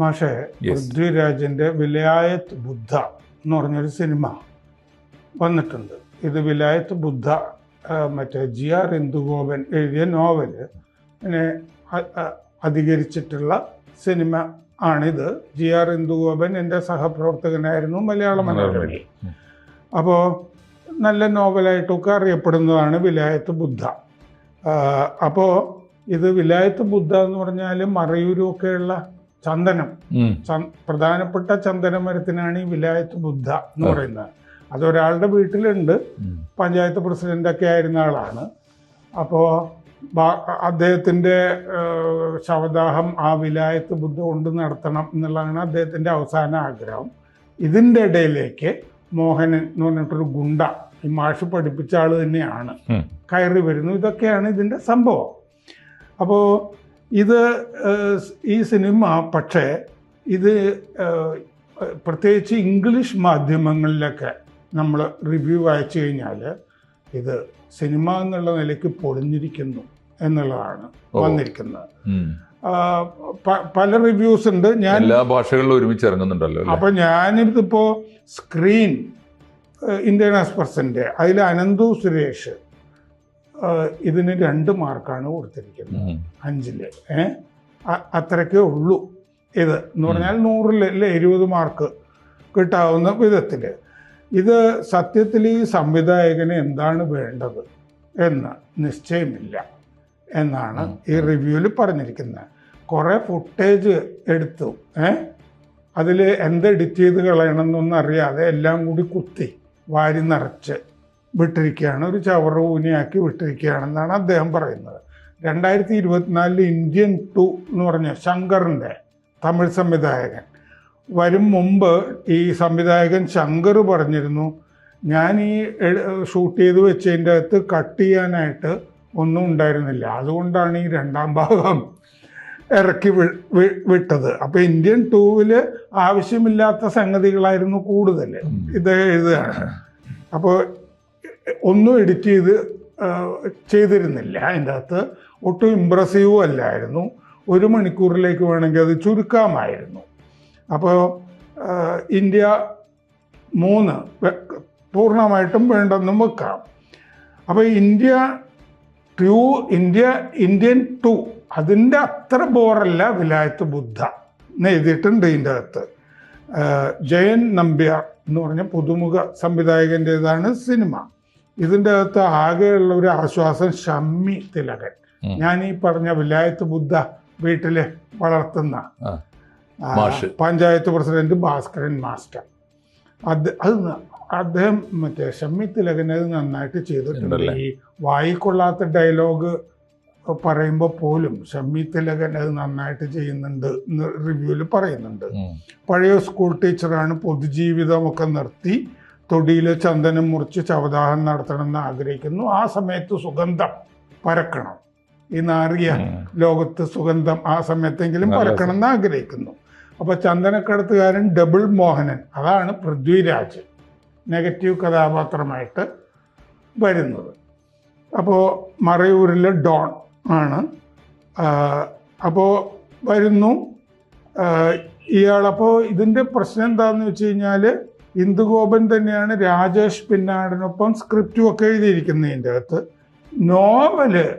മാഷെ. പൃഥ്വിരാജിന്റെ വിലയായത് ബുദ്ധ എന്ന് പറഞ്ഞൊരു സിനിമ വന്നിട്ടുണ്ട്. ഇത് വിലായത്ത് ബുദ്ധ മറ്റേ ജി ആർ ഇന്ദുഗോപൻ എഴുതിയ നോവൽ. പിന്നെ അധികരിച്ചിട്ടുള്ള സിനിമ ആണിത്. ജി ആർ ഇന്ദുഗോപൻ എന്റെ സഹപ്രവർത്തകനായിരുന്നു മലയാള മനോരമയിൽ. അപ്പോൾ നല്ല നോവലായിട്ടൊക്കെ അറിയപ്പെടുന്നതാണ് വിലായത്ത് ബുദ്ധ. അപ്പോൾ ഇത് വിലായത്ത് ബുദ്ധ എന്ന് പറഞ്ഞാൽ മറയൂരൊക്കെയുള്ള ചന്ദനം. പ്രധാനപ്പെട്ട ചന്ദന മരത്തിനാണ് ഈ വിലായത്ത് ബുദ്ധ എന്ന് പറയുന്നത്. അതൊരാളുടെ വീട്ടിലുണ്ട്. പഞ്ചായത്ത് പ്രസിഡന്റൊക്കെ ആയിരുന്ന ആളാണ്. അപ്പോൾ അദ്ദേഹത്തിന്റെ ശവദാഹം ആ വിലായത്ത് ബുദ്ധ കൊണ്ട് നടത്തണം എന്നുള്ളതാണ് അദ്ദേഹത്തിന്റെ അവസാന ആഗ്രഹം. ഇതിന്റെ ഇടയിലേക്ക് മോഹൻ എന്ന് പറഞ്ഞിട്ടൊരു ഗുണ്ട ഈ മാഷ് പഠിപ്പിച്ച ആൾ തന്നെയാണ്. കയറി വരുന്നു. ഇതൊക്കെയാണ് ഇതിന്റെ സംഭവം. അപ്പോൾ ഇത് ഈ സിനിമ പക്ഷേ ഇത് പ്രത്യേകിച്ച് ഇംഗ്ലീഷ് മാധ്യമങ്ങളിലൊക്കെ നമ്മൾ റിവ്യൂ വായിച്ചു കഴിഞ്ഞാൽ ഇത് സിനിമ എന്നുള്ള നിലയ്ക്ക് പൊളിഞ്ഞിരിക്കുന്നു എന്നുള്ളതാണ് വന്നിരിക്കുന്നത്. പല റിവ്യൂസ് ഉണ്ട്. ഞാൻ എല്ലാ ഭാഷകളിലും ഒരുമിച്ച് ഇറങ്ങുന്നുണ്ടല്ലോ? അപ്പൊ ഞാനിതിപ്പോ സ്ക്രീൻ ഇന്ത്യൻ എക്സ്പ്രസിന്റെ അതിൽ അനന്തു സുരേഷ് ഇതിന് രണ്ട് മാർക്കാണ് കൊടുത്തിരിക്കുന്നത്. അഞ്ചിൽ. ഏ? അത്രയ്ക്കേ ഉള്ളൂ. ഇത് എന്ന് പറഞ്ഞാൽ നൂറിൽ അല്ലേ ഇരുപത് മാർക്ക് കിട്ടാവുന്ന വിധത്തിൽ ഇത് സത്യത്തിൽ ഈ സംവിധായകന് എന്താണ് വേണ്ടത് എന്ന് നിശ്ചയമില്ല എന്നാണ് ഈ റിവ്യൂവിൽ പറഞ്ഞിരിക്കുന്നത്. കുറേ ഫുട്ടേജ് എടുത്തു. ഏ? അതിൽ എന്ത് എഡിറ്റ് ചെയ്ത് കളയണമെന്നൊന്നും അറിയാതെ എല്ലാം കൂടി കുത്തി വാരി നിറച്ച്. വിട്ടിരിക്കുകയാണ്. ഒരു ചവറ് ഊനിയാക്കി വിട്ടിരിക്കുകയാണെന്നാണ് അദ്ദേഹം പറയുന്നത്. രണ്ടായിരത്തി ഇരുപത്തിനാലിൽ ഇന്ത്യൻ ടു എന്ന് പറഞ്ഞ ശങ്കറിന്റെ തമിഴ് സംവിധായകൻ. വരും മുമ്പ് ഈ സംവിധായകൻ ശങ്കർ പറഞ്ഞിരുന്നു ഞാൻ ഈ ഷൂട്ട് ചെയ്ത് വെച്ചതിന്റെ അകത്ത് കട്ട് ചെയ്യാനായിട്ട് ഒന്നും ഉണ്ടായിരുന്നില്ല. അതുകൊണ്ടാണ് ഈ രണ്ടാം ഭാഗം ഇറക്കി വി- വി- വിട്ടത്. അപ്പോൾ ഇന്ത്യൻ ടൂവിൽ ആവശ്യമില്ലാത്ത സംഗതികളായിരുന്നു കൂടുതൽ ഇത് എഴുതുകയാണ്. അപ്പോൾ ഒന്നും എഡിറ്റ് ചെയ്ത് ചെയ്തിരുന്നില്ല. അതിന്റെ അകത്ത് ഒട്ടും ഇമ്പ്രസീവും അല്ലായിരുന്നു. ഒരു മണിക്കൂറിലേക്ക് വേണമെങ്കിൽ അത് ചുരുക്കാമായിരുന്നു. അപ്പോൾ ഇന്ത്യ മൂന്ന് പൂർണമായിട്ടും വേണ്ടെന്നും വെക്കാം. അപ്പോൾ India to India Indian to അതിന്റെ അത്ര ബോറല്ല വിലായത്ത് ബുദ്ധ. എന്ന് എഴുതിയിട്ടുണ്ട് ഇതിന്റെ അകത്ത്. ജയൻ നമ്പ്യാർ എന്ന് പറഞ്ഞ പുതുമുഖ സംവിധായകന്റേതാണ് സിനിമ. ഇതിന്റെ അകത്ത് ആകെയുള്ള ഒരു ആശ്വാസം ഷമ്മി തിലകൻ. ഞാൻ ഈ പറഞ്ഞ വിലായത്ത് ബുദ്ധ വീട്ടിൽ വളർത്തുന്ന. Panchayat president Bhaskaran master. അത് അത് അദ്ദേഹം മറ്റേ ഷമ്മി തിലകൻ അത് നന്നായിട്ട് ചെയ്തിട്ടുണ്ട്. ഈ വായിക്കൊള്ളാത്ത ഡയലോഗ് പറയുമ്പോൾ പോലും ഷമ്മി തിലകൻ അത് നന്നായിട്ട് ചെയ്യുന്നുണ്ട് എന്ന് റിവ്യൂവിൽ പറയുന്നുണ്ട്. പഴയ സ്കൂൾ ടീച്ചറാണ് പൊതുജീവിതമൊക്കെ നിർത്തി തൊടിയിൽ ചന്ദനം മുറിച്ച് ചവദാഹം നടത്തണമെന്ന് ആഗ്രഹിക്കുന്നു. ആ സമയത്ത് സുഗന്ധം പരക്കണം. ഈ നാറിയ ലോകത്ത് സുഗന്ധം ആ സമയത്തെങ്കിലും പരക്കണം എന്ന് ആഗ്രഹിക്കുന്നു. അപ്പോൾ ചന്ദനക്കടത്തുകാരൻ ഡബിൾ മോഹനൻ അതാണ് പൃഥ്വിരാജ്. നെഗറ്റീവ് കഥാപാത്രമായിട്ട് വരുന്നത്. അപ്പോൾ മറയൂരിലെ ഡോൺ ആണ്. അപ്പോൾ വരുന്നു. ഇയാളപ്പോൾ ഇതിന്റെ പ്രശ്നം എന്താണെന്ന് വെച്ച് കഴിഞ്ഞാൽ ഇന്ദുഗോപൻ തന്നെയാണ് രാജേഷ് പിന്നാടിനൊപ്പം സ്ക്രിപ്റ്റും ഒക്കെ എഴുതിയിരിക്കുന്നതിന്റെ അകത്ത്. നോവൽ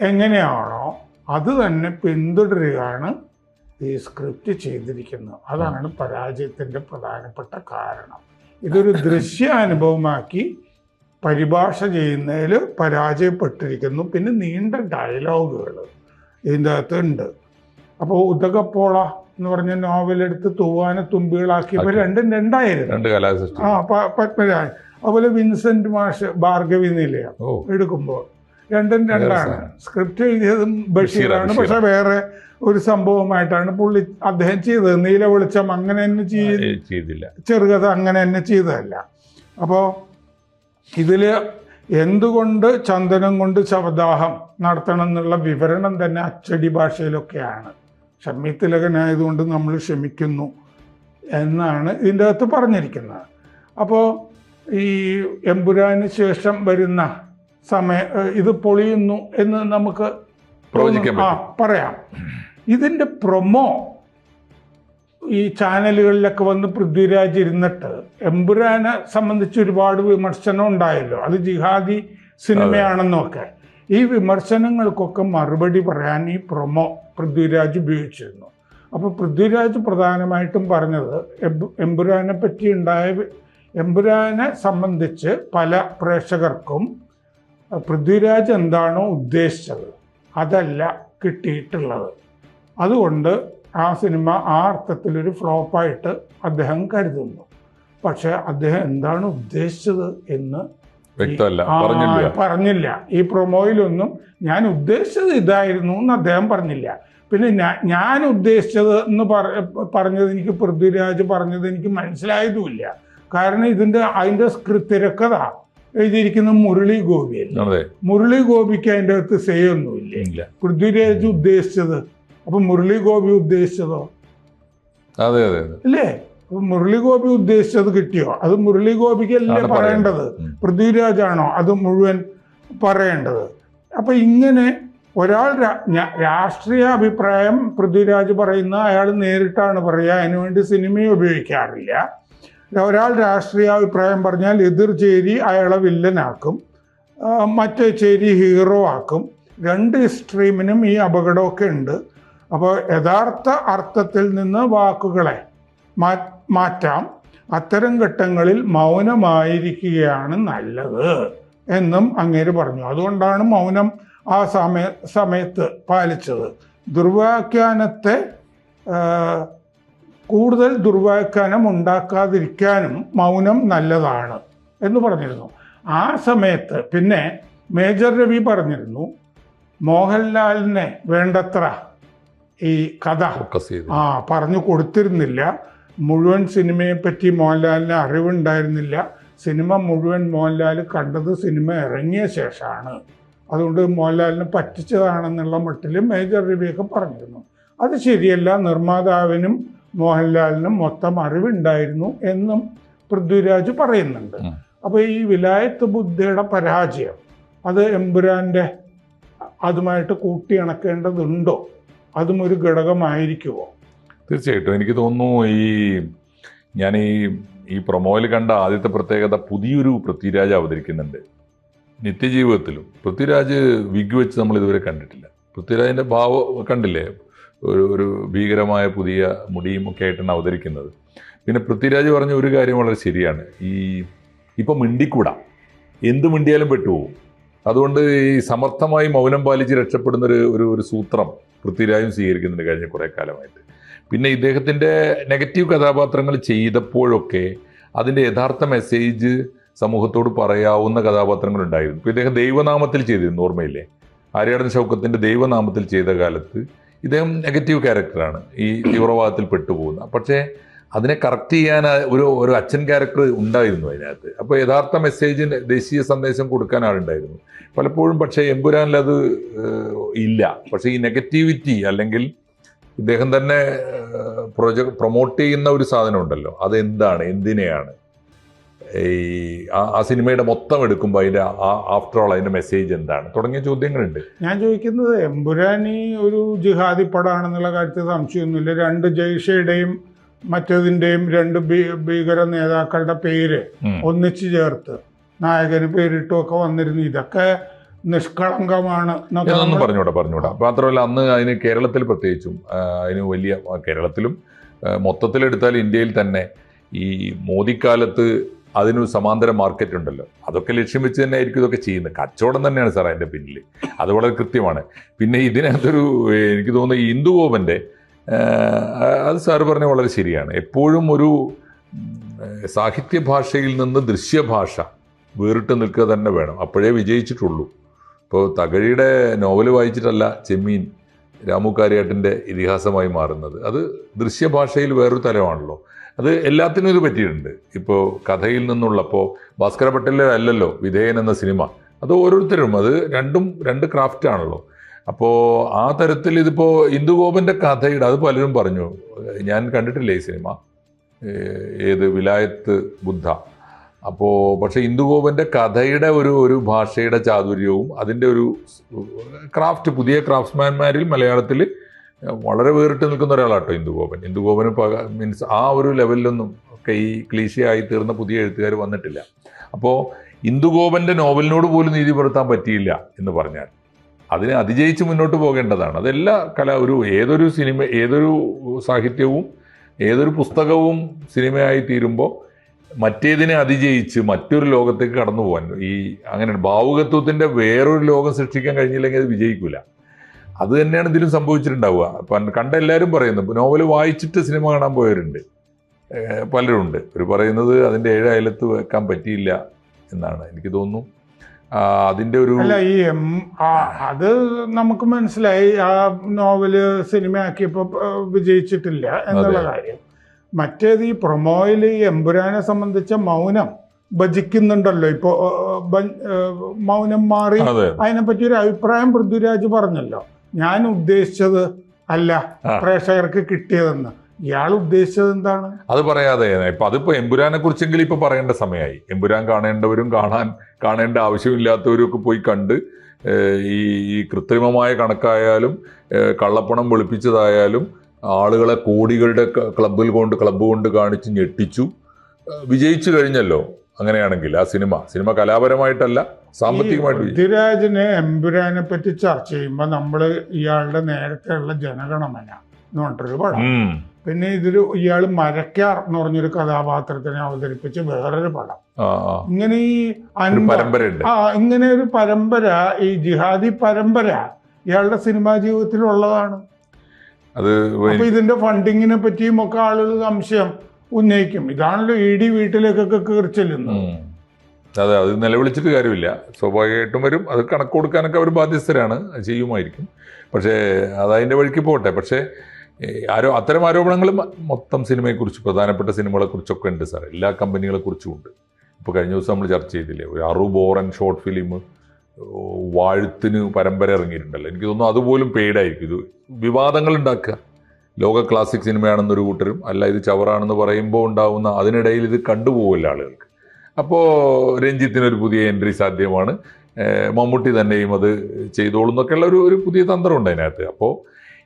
എങ്ങനെയാണോ അത് തന്നെ പിന്തുടരുകയാണ് ഈ സ്ക്രിപ്റ്റ് ചെയ്തിരിക്കുന്നത്. അതാണ് പരാജയത്തിന്റെ പ്രധാനപ്പെട്ട കാരണം. ഇതൊരു ദൃശ്യാനുഭവമാക്കി പരിഭാഷ ചെയ്യുന്നതിൽ പരാജയപ്പെട്ടിരിക്കുന്നു. പിന്നെ നീണ്ട ഡയലോഗുകൾ ഇതിന്റെ അകത്തുണ്ട് അപ്പോൾ ഉദകപ്പോള എന്ന് പറഞ്ഞ നോവലെടുത്ത് തൂവാന തുമ്പികളാക്കി ഇപ്പൊ രണ്ടും രണ്ടായിരുന്നു. രണ്ട് കലാസൃഷ്ടി. ആ പത്മരായ അതുപോലെ വിൻസെന്റ് മാഷ് ഭാർഗവി നിലയം എടുക്കുമ്പോൾ രണ്ടും രണ്ടാണ്. സ്ക്രിപ്റ്റ് എഴുതിയതും ബഷീറാണ്. ബഷീറാ. പക്ഷെ വേറെ ഒരു സംഭവമായിട്ടാണ് പുള്ളി അദ്ദേഹം ചെയ്തത്. നീല വെളിച്ചം അങ്ങനെ തന്നെ ചെയ്തില്ല. ചെറുകഥ അങ്ങനെ തന്നെ ചെയ്തതല്ല. അപ്പോൾ ഇതിൽ എന്തുകൊണ്ട് ചന്ദനം കൊണ്ട് ശവദാഹം നടത്തണം എന്നുള്ള വിവരണം തന്നെ അച്ചടി ഭാഷയിലൊക്കെയാണ്. ഷമ്മി തിലകനായതുകൊണ്ട് നമ്മൾ ക്ഷമിക്കുന്നു എന്നാണ് ഇതിന്റെ അകത്ത് പറഞ്ഞിരിക്കുന്നത്. അപ്പോൾ ഈ എമ്പുരാന് ശേഷം വരുന്ന സമയ ഇത് പൊളിയുന്നു എന്ന് നമുക്ക് ആ പറയാം. ഇതിന്റെ പ്രൊമോ ഈ ചാനലുകളിലൊക്കെ വന്ന് പൃഥ്വിരാജ് ഇരുന്നിട്ട് എമ്പുരാനെ സംബന്ധിച്ച് ഒരുപാട് വിമർശനം ഉണ്ടായല്ലോ. അത് ജിഹാദി സിനിമയാണെന്നൊക്കെ. ഈ വിമർശനങ്ങൾക്കൊക്കെ മറുപടി പറയാൻ ഈ പ്രൊമോ പൃഥ്വിരാജ് ഉപയോഗിച്ചിരുന്നു. അപ്പോൾ പൃഥ്വിരാജ് പ്രധാനമായിട്ടും പറഞ്ഞത് എമ്പ് എമ്പുരാനെ പറ്റി ഉണ്ടായ എമ്പുരാനെ സംബന്ധിച്ച് പല പ്രേക്ഷകർക്കും പൃഥ്വിരാജ് എന്താണോ ഉദ്ദേശിച്ചത് അതല്ല കിട്ടിയിട്ടുള്ളത്. അതുകൊണ്ട് ആ സിനിമ ആ അർത്ഥത്തിലൊരു ഫ്ലോപ്പായിട്ട് അദ്ദേഹം കരുതുന്നു. പക്ഷേ അദ്ദേഹം എന്താണ് ഉദ്ദേശിച്ചത് എന്ന് വ്യക്തമല്ല. പറഞ്ഞില്ല. പറഞ്ഞില്ല. ഈ പ്രൊമോയിലൊന്നും ഞാൻ ഉദ്ദേശിച്ചത് ഇതായിരുന്നു എന്ന് അദ്ദേഹം പറഞ്ഞില്ല. പിന്നെ ഞാൻ ഉദ്ദേശിച്ചത് എന്ന് പറഞ്ഞത് എനിക്ക് പൃഥ്വിരാജ് പറഞ്ഞത് എനിക്ക് മനസ്സിലായതുമില്ല. കാരണം ഇതിന്റെ അതിന്റെ തിരക്കഥ എഴുതിയിരിക്കുന്ന മുരളി ഗോപി മുരളി ഗോപിക്ക് അതിന്റെ അകത്ത് സേയൊന്നുമില്ല? പൃഥ്വിരാജ് ഉദ്ദേശിച്ചത്. അപ്പൊ മുരളി ഗോപി ഉദ്ദേശിച്ചതോ? അതെ അതെ. അല്ലേ? അപ്പൊ മുരളി ഗോപി ഉദ്ദേശിച്ചത് കിട്ടിയോ? അത് മുരളി ഗോപിക്കല്ലേ ആണ് പറയേണ്ടത്. പൃഥ്വിരാജാണോ അത് മുഴുവൻ പറയേണ്ടത്? അപ്പൊ ഇങ്ങനെ ഒരാൾ രാഷ്ട്രീയ അഭിപ്രായം പൃഥ്വിരാജ് പറയുന്ന അയാൾ നേരിട്ടാണ് പറയുക. അതിനുവേണ്ടി സിനിമയെ ഉപയോഗിക്കാറില്ല. ഒരാൾ രാഷ്ട്രീയ അഭിപ്രായം പറഞ്ഞാൽ എതിർ ചേരി അയാളെ വില്ലനാക്കും. മറ്റേ ചേരി ഹീറോ ആക്കും. രണ്ട് സ്ട്രീമിനും ഈ അപകടമൊക്കെ ഉണ്ട്. അപ്പോൾ യഥാർത്ഥ അർത്ഥത്തിൽ നിന്ന് വാക്കുകളെ മാ- മാറ്റാം. അത്തരം ഘട്ടങ്ങളിൽ മൗനമായിരിക്കുകയാണ് നല്ലത് എന്നും അങ്ങേര് പറഞ്ഞു. അതുകൊണ്ടാണ് മൗനം ആ സമയ സമയത്ത് പാലിച്ചത്. ദുർവ്യാഖ്യാനത്തെ കൂടുതൽ ദുർവ്യാഖ്യാനം ഉണ്ടാക്കാതിരിക്കാനും മൗനം നല്ലതാണ് എന്ന് പറഞ്ഞിരുന്നു. ആ സമയത്ത് പിന്നെ മേജർ രവി പറഞ്ഞിരുന്നു മോഹൻലാലിനെ വേണ്ടത്ര ഈ കഥ ആ പറഞ്ഞു കൊടുത്തിരുന്നില്ല. മുഴുവൻ സിനിമയെ പറ്റി മോഹൻലാലിന് അറിവുണ്ടായിരുന്നില്ല. സിനിമ മുഴുവൻ മോഹൻലാൽ കണ്ടത് സിനിമ ഇറങ്ങിയ ശേഷമാണ്. അതുകൊണ്ട് മോഹൻലാലിന് പറ്റിച്ചതാണെന്നുള്ള മട്ടിൽ മേജർ രവിയൊക്കെ പറഞ്ഞിരുന്നു. അത് ശരിയല്ല നിർമ്മാതാവിനും മോഹൻലാലിനും മൊത്തം അറിവുണ്ടായിരുന്നു എന്നും പൃഥ്വിരാജ് പറയുന്നുണ്ട്. അപ്പോൾ ഈ വിലായത്ത് ബുദ്ധിയുടെ പരാജയം അത് എമ്പുരാന്റെ അതുമായിട്ട് കൂട്ടിയിണക്കേണ്ടതുണ്ടോ അതും ഒരു ഘടകമായിരിക്കുമോ തീർച്ചയായിട്ടും. എനിക്ക് തോന്നുന്നു ഈ ഞാൻ ഈ ഈ പ്രൊമോയിൽ കണ്ട ആദ്യത്തെ പ്രത്യേകത പുതിയൊരു പൃഥ്വിരാജ് അവതരിക്കുന്നുണ്ട്. നിത്യജീവിതത്തിലും. പൃഥ്വിരാജ് വിഗ് വെച്ച് നമ്മൾ ഇതുവരെ കണ്ടിട്ടില്ല. പൃഥ്വിരാജിന്റെ ഭാവം കണ്ടില്ലേ? ഒരു ഒരു ഭീകരമായ പുതിയ മുടിയും ഒക്കെ ആയിട്ടാണ് അവതരിക്കുന്നത്. പിന്നെ പൃഥ്വിരാജ് പറഞ്ഞ ഒരു കാര്യം വളരെ ശരിയാണ്. ഈ ഇപ്പം മിണ്ടിക്കൂടാ. എന്ത് മിണ്ടിയാലും പെട്ടുപോകും. അതുകൊണ്ട് ഈ സമർത്ഥമായി മൗനം പാലിച്ച് രക്ഷപ്പെടുന്ന ഒരു ഒരു സൂത്രം പൃഥ്വിരാജും സ്വീകരിക്കുന്നുണ്ട് കഴിഞ്ഞ കുറേ കാലമായിട്ട്. പിന്നെ ഇദ്ദേഹത്തിന്റെ നെഗറ്റീവ് കഥാപാത്രങ്ങൾ ചെയ്തപ്പോഴൊക്കെ അതിന്റെ യഥാർത്ഥ മെസ്സേജ് സമൂഹത്തോട് പറയാവുന്ന കഥാപാത്രങ്ങളുണ്ടായിരുന്നു. ഇപ്പോൾ ഇദ്ദേഹം ദൈവനാമത്തിൽ ചെയ്തിരുന്നു ഓർമ്മയില്ലേ? ആര്യാടൻ ശൗക്കത്തിന്റെ ദൈവനാമത്തിൽ ചെയ്ത കാലത്ത് ഇദ്ദേഹം നെഗറ്റീവ് ക്യാരക്ടറാണ് ഈ തീവ്രവാദത്തിൽ പെട്ടുപോകുന്ന. പക്ഷേ അതിനെ കറക്റ്റ് ചെയ്യാൻ ഒരു ഒരു അച്ഛൻ ക്യാരക്ടർ ഉണ്ടായിരുന്നു അതിനകത്ത്. അപ്പോൾ യഥാർത്ഥ മെസ്സേജിന് ദേശീയ സന്ദേശം കൊടുക്കാൻ ആളുണ്ടായിരുന്നു. പലപ്പോഴും പക്ഷേ എമ്പുരാനിൽ അത് ഇല്ല. പക്ഷേ ഈ നെഗറ്റിവിറ്റി അല്ലെങ്കിൽ ഇദ്ദേഹം തന്നെ പ്രൊജക്ട് പ്രൊമോട്ട് ചെയ്യുന്ന ഒരു സാധനം ഉണ്ടല്ലോ അത് എന്താണ് എന്തിനെയാണ്? ഈ ആ- സിനിമയുടെ മൊത്തം എടുക്കുമ്പോൾ അതിന്റെ ആഫ്റ്റർ ഓൾ അതിന്റെ മെസ്സേജ് എന്താണ്? തുടങ്ങിയ ചോദ്യങ്ങളുണ്ട്. ഞാൻ ചോദിക്കുന്നത് എമ്പുരാനി ഒരു ജിഹാദി പടമാണെന്നുള്ള കാര്യത്തിൽ സംശയമൊന്നുമില്ല. രണ്ട് ജയ്ഷയുടെയും മറ്റതിന്റെയും രണ്ട് ഭീ- ഭീകര നേതാക്കളുടെ പേര്. ഒന്നിച്ചു ചേർത്ത് നായകന് പേരിട്ടുമൊക്കെ വന്നിരുന്നു. ഇതൊക്കെ നിഷ്കളങ്കമാണ് നമ്മൾ- പറഞ്ഞൂടാ പറഞ്ഞൂടാ മാത്രമല്ല അന്ന് അതിന് കേരളത്തിൽ പ്രത്യേകിച്ചും അതിന് വലിയ കേരളത്തിലും മൊത്തത്തിലെടുത്താൽ ഇന്ത്യയിൽ തന്നെ ഈ മോദിക്കാലത്ത് അതിനൊരു സമാന്തര മാർക്കറ്റ് ഉണ്ടല്ലോ. അതൊക്കെ ലക്ഷ്യം വെച്ച് തന്നെ ആയിരിക്കും ഇതൊക്കെ ചെയ്യുന്നത്. കച്ചവടം തന്നെയാണ് സാർ അതിന്റെ പിന്നിൽ അത് വളരെ കൃത്യമാണ്. പിന്നെ ഇതിനകത്തൊരു എനിക്ക് തോന്നുന്നു ഈ ഇന്ദുഗോപന്റെ അത് സാർ പറഞ്ഞ വളരെ ശരിയാണ്. എപ്പോഴും ഒരു സാഹിത്യ ഭാഷയിൽ നിന്ന് ദൃശ്യഭാഷ വേറിട്ട് നിൽക്കുക തന്നെ വേണം. അപ്പോഴേ വിജയിച്ചിട്ടുള്ളൂ. ഇപ്പോൾ തകഴിയുടെ നോവൽ വായിച്ചിട്ടല്ല ചെമ്മീൻ രാമു കാര്യാട്ടിന്റെ ഇതിഹാസമായി മാറുന്നത്. അത് ദൃശ്യഭാഷയിൽ വേറൊരു തലമാണല്ലോ. അത് എല്ലാത്തിനും ഇത് പറ്റിയിട്ടുണ്ട്. ഇപ്പോൾ കഥയിൽ നിന്നുള്ളപ്പോൾ ഭാസ്കര പട്ടേലിൽ അല്ലല്ലോ വിധേയൻ എന്ന സിനിമ. അത് ഓരോരുത്തരും അത് രണ്ടും രണ്ട് ക്രാഫ്റ്റ് ആണല്ലോ. അപ്പോൾ ആ തരത്തിൽ ഇതിപ്പോൾ ഇന്ദുഗോപന്റെ കഥയുടെ അത് പലരും പറഞ്ഞു. ഞാൻ കണ്ടിട്ടില്ല ഈ സിനിമ? ഏത്? വിലായത്ത് ബുദ്ധ. അപ്പോൾ പക്ഷേ ഇന്ദുഗോപന്റെ കഥയുടെ ഒരു ഒരു ഭാഷയുടെ ചാതുര്യവും അതിന്റെ ഒരു ക്രാഫ്റ്റ് പുതിയ ക്രാഫ്റ്റ്സ്മാൻമാരിൽ മലയാളത്തിൽ വളരെ വേറിട്ട് നിൽക്കുന്ന ഒരാളാട്ടോ ഇന്ദുഗോപൻ. ഇന്ദുഗോപന് പക മീൻസ് ആ ഒരു ലെവലിലൊന്നും ഒക്കെ ഈ ക്ലീശയായി തീർന്ന പുതിയ എഴുത്തുകാർ വന്നിട്ടില്ല. അപ്പോൾ ഇന്ദുഗോപന്റെ നോവലിനോട് പോലും നീതി പുലർത്താൻ പറ്റിയില്ല എന്ന് പറഞ്ഞാൽ അതിനെ അതിജയിച്ച് മുന്നോട്ട് പോകേണ്ടതാണ്. അതെല്ലാ കല ഒരു ഏതൊരു സിനിമ ഏതൊരു സാഹിത്യവും ഏതൊരു പുസ്തകവും സിനിമയായി തീരുമ്പോൾ മറ്റേതിനെ അതിജയിച്ച് മറ്റൊരു ലോകത്തേക്ക് കടന്നു പോകാൻ. ഈ അങ്ങനെ ഭാവുകത്വത്തിന്റെ വേറൊരു ലോകം സൃഷ്ടിക്കാൻ കഴിഞ്ഞില്ലെങ്കിൽ അത് വിജയിക്കില്ല അത് തന്നെയാണ് ഇതിലും സംഭവിച്ചിട്ടുണ്ടാവുക. അപ്പം കണ്ട എല്ലാവരും പറയുന്നു നോവൽ വായിച്ചിട്ട് സിനിമ കാണാൻ പോയവരുണ്ട്. പലരുണ്ട് ഒരു പറയുന്നത് അതിന്റെ ഏഴ് അയലത്ത് വെക്കാൻ പറ്റിയില്ല എന്നാണ് എനിക്ക് തോന്നുന്നു. അതിന്റെ ഒരു അല്ല ഈ അത് നമുക്ക് മനസ്സിലായി. ആ നോവൽ സിനിമയാക്കിയപ്പോ ആ, വിജയിച്ചിട്ടില്ല എന്നുള്ള. കാര്യം. മറ്റേത് ഈ പ്രൊമോയിൽ ഈ എമ്പുരാനെ സംബന്ധിച്ച മൗനം ഭജിക്കുന്നുണ്ടല്ലോ. ഇപ്പോ മൗനം മാറി അതെ. അതിനെപ്പറ്റി ഒരു അഭിപ്രായം പൃഥ്വിരാജ് പറഞ്ഞല്ലോ. ഞാൻ ഉദ്ദേശിച്ചത് അല്ല പ്രേക്ഷകർക്ക് കിട്ടിയതെന്ന്. ഇയാൾ ഉദ്ദേശിച്ചത് എന്താണ്? അത് പറയാതെ ഇപ്പൊ അതിപ്പോ എമ്പുരാനെ കുറിച്ചെങ്കിലും ഇപ്പൊ പറയേണ്ട സമയമായി എമ്പുരാൻ കാണേണ്ടവരും കാണാൻ കാണേണ്ട ആവശ്യമില്ലാത്തവരും ഒക്കെ പോയി കണ്ട് ഈ ഈ കൃത്രിമമായ കണക്കായാലും കള്ളപ്പണം വെളുപ്പിച്ചതായാലും ആളുകളെ കോടികളുടെ ക്ലബ്ബിൽ ക്ലബിൽ കൊണ്ട് ക്ലബ്ബ് കൊണ്ട് കാണിച്ച് ഞെട്ടിച്ചു. വിജയിച്ചു കഴിഞ്ഞല്ലോ അങ്ങനെയാണെങ്കിൽ ആ സിനിമ. സിനിമ കലാപരമായിട്ടല്ല സാമ്പത്തികമായിട്ട്. പൃഥ്വിരാജിനെ എമ്പുരാനെ പറ്റി ചർച്ച ചെയ്യുമ്പോൾ നമ്മൾ ഇയാളുടെ നേരത്തെയുള്ള ജനഗണമന എന്ന് പറഞ്ഞിട്ടൊരു പടം. പിന്നെ ഇതിൽ ഇയാൾ മരക്കാർ എന്ന് പറഞ്ഞൊരു കഥാപാത്രത്തിനെ അവതരിപ്പിച്ച് വേറൊരു പടം. ഇങ്ങനെ ഈ പരമ്പര ആ ഇങ്ങനെ ഒരു പരമ്പര ഈ ജിഹാദി പരമ്പര ഇയാളുടെ സിനിമാ ജീവിതത്തിലുള്ളതാണ്. അത് അപ്പൊ ഇതിന്റെ ഫണ്ടിങ്ങിനെ പറ്റിയും ഒക്കെ ആളുകൾ സംശയം ഉന്നയിക്കും. ഇതാണല്ലോ ഇ ഡി വീട്ടിലേക്കൊക്കെ കീർച്ചെല്ലുന്നത്. അതെ അത് നിലവിളിച്ചിട്ട് കാര്യമില്ല. സ്വാഭാവികമായിട്ടും വരും. അത് കണക്ക് കൊടുക്കാനൊക്കെ അവർ ബാധ്യസ്ഥരാണ്. ചെയ്യുമായിരിക്കും. പക്ഷേ അതതിന്റെ വഴിക്ക് പോട്ടെ. പക്ഷേ ആരോ അത്തരം ആരോപണങ്ങൾ മൊത്തം സിനിമയെക്കുറിച്ച് പ്രധാനപ്പെട്ട സിനിമകളെക്കുറിച്ചൊക്കെ ഉണ്ട് സാർ എല്ലാ കമ്പനികളെക്കുറിച്ചും ഉണ്ട്. ഇപ്പോൾ കഴിഞ്ഞ ദിവസം നമ്മൾ ചർച്ച ചെയ്തില്ലേ? ഒരു അറു ബോറൻ ഷോർട്ട് ഫിലിം വാഴ്ത്തിന് പരമ്പര ഇറങ്ങിയിട്ടുണ്ടല്ലോ. എനിക്ക് തോന്നുന്നു അതുപോലും പെയ്ഡായിരിക്കും ഇത് വിവാദങ്ങൾ ഉണ്ടാക്കുക. ലോക ക്ലാസിക് സിനിമയാണെന്നൊരു കൂട്ടരും അല്ല ഇത് ചവറാണെന്ന് പറയുമ്പോൾ ഉണ്ടാവുന്ന അതിനിടയിൽ ഇത് കണ്ടുപോകില്ല ആളുകൾക്ക്. അപ്പോൾ രഞ്ജിത്തിനൊരു പുതിയ എൻട്രി സാധ്യമാണ്. മമ്മൂട്ടി തന്നെയും അത് ചെയ്തോളും എന്നൊക്കെയുള്ള ഒരു ഒരു പുതിയ തന്ത്രമുണ്ട് അതിനകത്ത്. അപ്പോൾ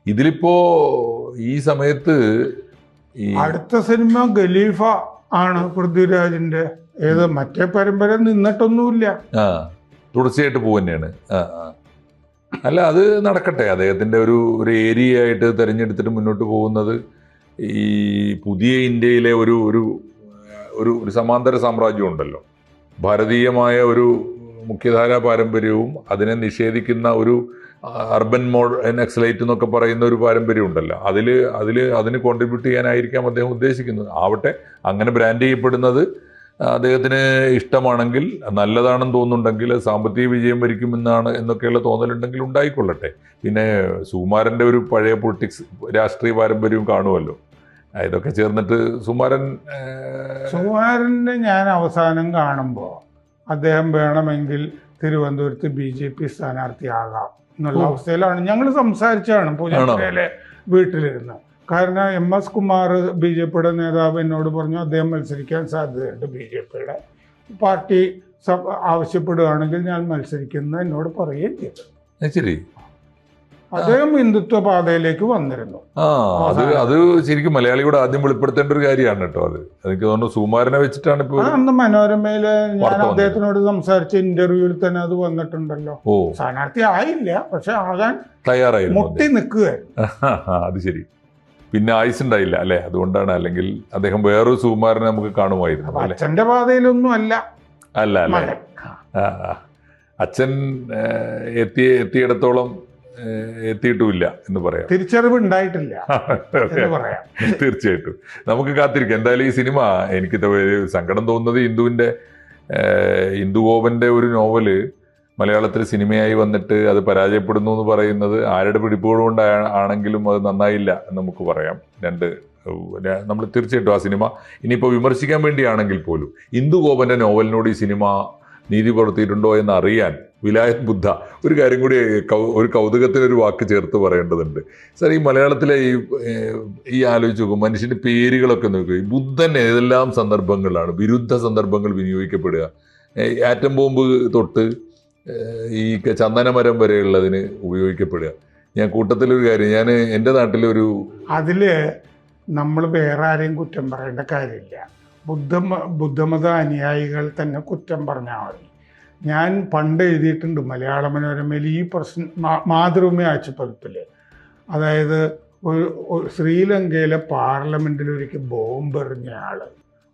ഇതിലിപ്പോൾ ഈ സമയത്ത് ഈ അടുത്ത സിനിമ ഗലീഫ ആണ് പൃഥ്വിരാജിന്റെ. ഏത് മറ്റേ പരമ്പര നിന്നിട്ടൊന്നുമില്ല. ആ. തുടർച്ചയായിട്ട് പോകുക തന്നെയാണ്. അല്ല അത് നടക്കട്ടെ. അദ്ദേഹത്തിന്റെ ഒരു ഒരു ഏരിയ ആയിട്ട് തിരഞ്ഞെടുത്തിട്ട് മുന്നോട്ട് പോകുന്നത് ഈ പുതിയ ഇന്ത്യയിലെ ഒരു ഒരു ഒരു ഒരു സമാന്തര സാമ്രാജ്യം ഉണ്ടല്ലോ. ഭാരതീയമായ ഒരു മുഖ്യധാരാ പാരമ്പര്യവും അതിനെ നിഷേധിക്കുന്ന ഒരു അർബൻ മോഡ് എക്സലൈറ്റ് എന്നൊക്കെ പറയുന്ന ഒരു പാരമ്പര്യം ഉണ്ടല്ലോ. അതിൽ അതിൽ അതിന് കോൺട്രിബ്യൂട്ട് ചെയ്യാനായിരിക്കാം അദ്ദേഹം ഉദ്ദേശിക്കുന്നത്. ആവട്ടെ അങ്ങനെ ബ്രാൻഡ് ചെയ്യപ്പെടുന്നത് അദ്ദേഹത്തിന് ഇഷ്ടമാണെങ്കിൽ നല്ലതാണെന്ന് തോന്നുന്നുണ്ടെങ്കിൽ സാമ്പത്തിക വിജയം വരിക്കുമെന്നാണ് എന്നൊക്കെയുള്ള തോന്നലുണ്ടെങ്കിൽ ഉണ്ടായിക്കൊള്ളട്ടെ. പിന്നെ സുകുമാരന്റെ ഒരു പഴയ പൊളിറ്റിക്സ് രാഷ്ട്രീയ പാരമ്പര്യവും കാണുമല്ലോ. ഇതൊക്കെ ചേർന്നിട്ട് സുകുമാരൻ സുമാരന്റെ സുകുമാരനെ ഞാൻ അവസാനം കാണുമ്പോൾ അദ്ദേഹം വേണമെങ്കിൽ തിരുവനന്തപുരത്ത് ബി ജെ പി സ്ഥാനാർത്ഥിയാകാം എന്നുള്ള അവസ്ഥയിലാണ്. ഞങ്ങൾ സംസാരിച്ചാണ് പൂജ വീട്ടിലിരുന്ന്. കാരണം M S Kumar B J പിയുടെ നേതാവ് എന്നോട് പറഞ്ഞു അദ്ദേഹം മത്സരിക്കാൻ സാധ്യതയുണ്ട് ബി ജെ പിയുടെ. പാർട്ടി ആവശ്യപ്പെടുകയാണെങ്കിൽ ഞാൻ മത്സരിക്കുന്നത് എന്നോട് പറയുകയും ചെയ്തു. ശരി. അദ്ദേഹം ഹിന്ദുത്വ പാതയിലേക്ക് വന്നിരുന്നു. ആ അത് അത് ശരിക്കും മലയാളിയോട് ആദ്യം വെളിപ്പെടുത്തേണ്ട ഒരു കാര്യമാണ് കേട്ടോ അത്. എനിക്ക് തോന്നുന്നു സുമാരനെ വെച്ചിട്ടാണ് ഇപ്പോൾ അത് അന്ന് മനോരമയിൽ ഞാൻ അദ്ദേഹത്തിനോട് സംസാരിച്ച ഇന്റർവ്യൂവിൽ തന്നെ അത് വന്നിട്ടുണ്ടല്ലോ. സ്ഥാനാർത്ഥി ആയില്ല പക്ഷെ ആകാൻ തയ്യാറായി മുട്ടി നിൽക്കുക അത് ശരി. പിന്നെ ആയുസ് ഉണ്ടായില്ല അല്ലെ? അതുകൊണ്ടാണ് അല്ലെങ്കിൽ അദ്ദേഹം വേറൊരു സുകുമാരനെ നമുക്ക് കാണുമായിരുന്നു അച്ഛന്റെ പാതയിലൊന്നും അല്ല. അല്ല അല്ല. അച്ഛൻ എത്തി എത്തിയ എത്തിയിടത്തോളം എത്തിയിട്ടുമില്ല എന്ന് പറയാം. തിരിച്ചറിവ് ഉണ്ടായിട്ടില്ല തീർച്ചയായിട്ടും. നമുക്ക് കാത്തിരിക്കാം. എന്തായാലും ഈ സിനിമ എനിക്ക് സങ്കടം തോന്നുന്നത് ഇന്ദുവിന്റെ ഇന്ദുഗോപന്റെ ഒരു നോവൽ മലയാളത്തിൽ സിനിമയായി വന്നിട്ട് അത് പരാജയപ്പെടുന്നു എന്ന് പറയുന്നത് ആരുടെ പിടിപ്പുകൾ കൊണ്ട് ആണെങ്കിലും അത് നന്നായില്ല എന്ന് നമുക്ക് പറയാം. രണ്ട് നമ്മൾ തീർച്ചയായിട്ടും ആ സിനിമ ഇനിയിപ്പോൾ വിമർശിക്കാൻ വേണ്ടിയാണെങ്കിൽ പോലും ഇന്ദുഗോപന്റെ നോവലിനോട് ഈ സിനിമ നീതി പുലർത്തിയിട്ടുണ്ടോ എന്ന് അറിയാൻ വിലായത് ബുദ്ധ ഒരു കാര്യം കൂടി ഒരു കൗതുകത്തിനൊരു വാക്ക് ചേർത്ത് പറയേണ്ടതുണ്ട്. സാർ ഈ മലയാളത്തിലെ ഈ ഈ ആലോചിച്ച് നോക്കും മനുഷ്യന്റെ പേരുകളൊക്കെ നോക്കുക ബുദ്ധൻ ഏതെല്ലാം സന്ദർഭങ്ങളിലാണ് വിരുദ്ധ സന്ദർഭങ്ങൾ വിനിയോഗിക്കപ്പെടുക? ആറ്റം ബോംബ് തൊട്ട് ഈ ചന്ദനമരം വരെയുള്ളതിന് ഉപയോഗിക്കപ്പെടുക. ഞാൻ കൂട്ടത്തിലൊരു കാര്യം ഞാൻ എന്റെ നാട്ടിലൊരു അതിൽ നമ്മൾ വേറെ ആരെയും കുറ്റം പറയേണ്ട കാര്യമില്ല. ബുദ്ധ ബുദ്ധമത അനുയായികൾ തന്നെ കുറ്റം പറഞ്ഞാൽ മതി. ഞാൻ പണ്ട് എഴുതിയിട്ടുണ്ട് മലയാള മനോരമയിൽ ഈ പ്രശ്ന മാതൃഭൂമി ആഴ്ചപ്പതിപ്പിൽ അതായത് ഒരു ശ്രീലങ്കയിലെ പാർലമെന്റിൽ ഒരിക്കൽ ബോംബെറിഞ്ഞ ആൾ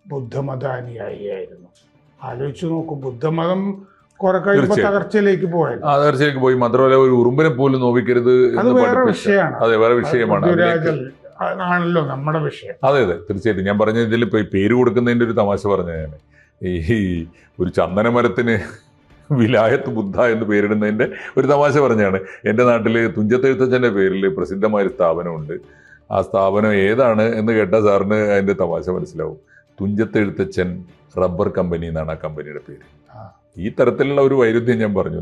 ബുദ്ധമത അനുയായിയായിരുന്നു. ആലോചിച്ച് നോക്കൂ ബുദ്ധമതം കുറെ പോയി ആ തകർച്ചയിലേക്ക് പോയി. മാത്രമല്ല ഒരു ഉറുമ്പിനെ പോലും നോവിക്കരുത് എന്ന് വിഷയമാണ്. അതെ വേറെ വിഷയമാണ്. ആണല്ലോ നമ്മുടെ വിഷയം. അതെ അതെ തീർച്ചയായിട്ടും. ഞാൻ പറഞ്ഞ ഇതിൽ ഇപ്പൊ പേര് കൊടുക്കുന്നതിന്റെ ഒരു തമാശ പറഞ്ഞ ഞാൻ ഈ ഒരു ചന്ദനമരത്തിന് വിലായത്ത് ബുദ്ധ എന്ന് പേരിടുന്നതിന്റെ ഒരു തമാശ പറഞ്ഞാണ് എന്റെ നാട്ടിൽ തുഞ്ചത്തെഴുത്തച്ഛന്റെ പേരിൽ പ്രസിദ്ധമായ ഒരു സ്ഥാപനമുണ്ട്. ആ സ്ഥാപനം ഏതാണ് എന്ന് കേട്ടാൽ സാറിന് അതിന്റെ തമാശ മനസ്സിലാവും. തുഞ്ചത്തെഴുത്തച്ഛൻ റബ്ബർ കമ്പനി എന്നാണ് ആ കമ്പനിയുടെ പേര്. ഈ തരത്തിലുള്ള ഒരു വൈരുദ്ധ്യം ഞാൻ പറഞ്ഞു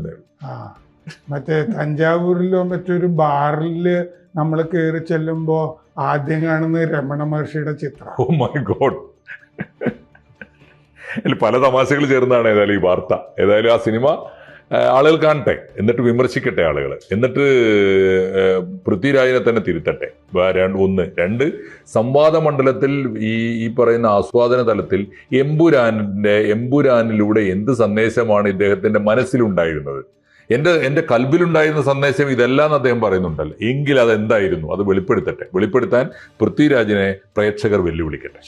മറ്റേ തഞ്ചാവൂരിലോ മറ്റൊരു ബാറിൽ നമ്മൾ കയറി ചെല്ലുമ്പോൾ ആദ്യം കാണുന്ന രമണ മഹർഷിയുടെ ചിത്രം. ഓ മൈ ഗോഡ് പല തമാശകൾ ചേർന്നാണ് ഏതായാലും ഈ വാർത്ത. ഏതായാലും ആ സിനിമ ആളുകൾ കാണട്ടെ. എന്നിട്ട് വിമർശിക്കട്ടെ ആളുകൾ എന്നിട്ട് പൃഥ്വിരാജിനെ തന്നെ തിരുത്തട്ടെ. ഒന്ന്. രണ്ട് സംവാദ മണ്ഡലത്തിൽ ഈ ഈ പറയുന്ന ആസ്വാദന തലത്തിൽ എമ്പുരാനിന്റെ എമ്പുരാനിലൂടെ എന്ത് സന്ദേശമാണ് ഇദ്ദേഹത്തിന്റെ മനസ്സിലുണ്ടായിരുന്നത്? എന്റെ എന്റെ കൽബിലുണ്ടായിരുന്ന സന്ദേശം ഇതെല്ലാം അദ്ദേഹം പറയുന്നുണ്ടല്ലോ. എങ്കിൽ അതെന്തായിരുന്നു? അത് വെളിപ്പെടുത്തട്ടെ. വെളിപ്പെടുത്താൻ പൃഥ്വിരാജിനെ പ്രേക്ഷകർ വെല്ലുവിളിക്കട്ടെ.